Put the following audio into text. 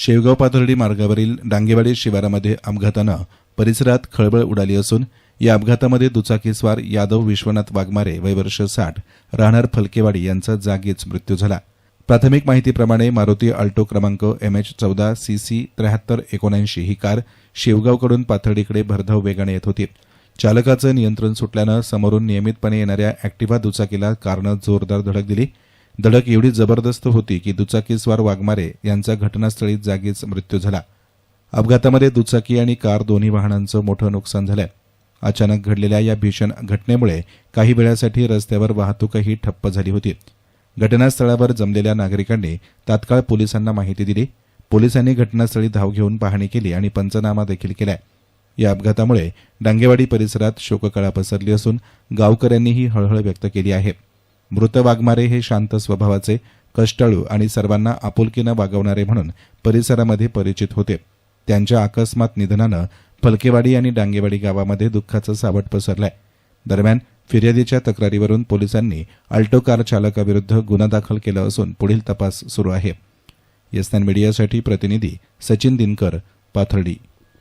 शेवगाव पाथर्डी मार्गावरील डांगेवाडी शिवारामध्ये अपघातानं परिसरात खळबळ उडाली असून या अपघातामध्ये दुचाकीस्वार यादव विश्वनाथ वाघमारे वय वर्ष साठ राहणार फलकेवाडी यांचा जागीच मृत्यू झाला. प्राथमिक माहितीप्रमाणे मारुती अल्टो क्रमांक एम एच चौदा सी सी त्र्याहत्तर एकोणऐंशी ही कार शेवगावकडून पाथर्डीकडे भरधाव वेगाने येत होती. चालकाचं नियंत्रण सुटल्यानं समोरून नियमितपणे येणाऱ्या अॅक्टिव्हा दुचाकीला कारनं जोरदार धडक दिली. धडक एवढी जबरदस्त होती की दुचाकीस्वार वाघमारे यांचा घटनास्थळी जागीच मृत्यू झाला. अपघातामध्ये दुचाकी आणि कार दोन्ही वाहनांचं मोठं नुकसान झालं. अचानक घडलेल्या या भीषण घटनेमुळे काही वेळासाठी रस्त्यावर वाहतूकही ठप्प झाली होती. घटनास्थळावर जमलेल्या नागरिकांनी तात्काळ पोलिसांना माहिती दिली. पोलिसांनी घटनास्थळी धाव घेऊन पाहणी केली आणि पंचनामा देखील केलाय. या अपघातामुळे डांगेवाडी परिसरात शोककळा पसरली असून गावकऱ्यांनीही हळहळ व्यक्त केली आहे. मृत वाघमारे हे शांत स्वभावाचे कष्टाळू आणि सर्वांना आपुलकीनं वागवणारे म्हणून परिसरामध्ये परिचित होते. त्यांच्या अकस्मात निधनानं फलकेवाडी आणि डांगेवाडी गावामध्ये दुःखाचं सावट पसरलंय. दरम्यान फिर्यादीच्या तक्रारीवरून पोलिसांनी अल्टो कार चालकाविरुद्ध गुन्हा दाखल केला असून पुढील तपास सुरू आहे. यस्तान मीडियासाठी प्रतिनिधी सचिन दिनकर पाथर्डी.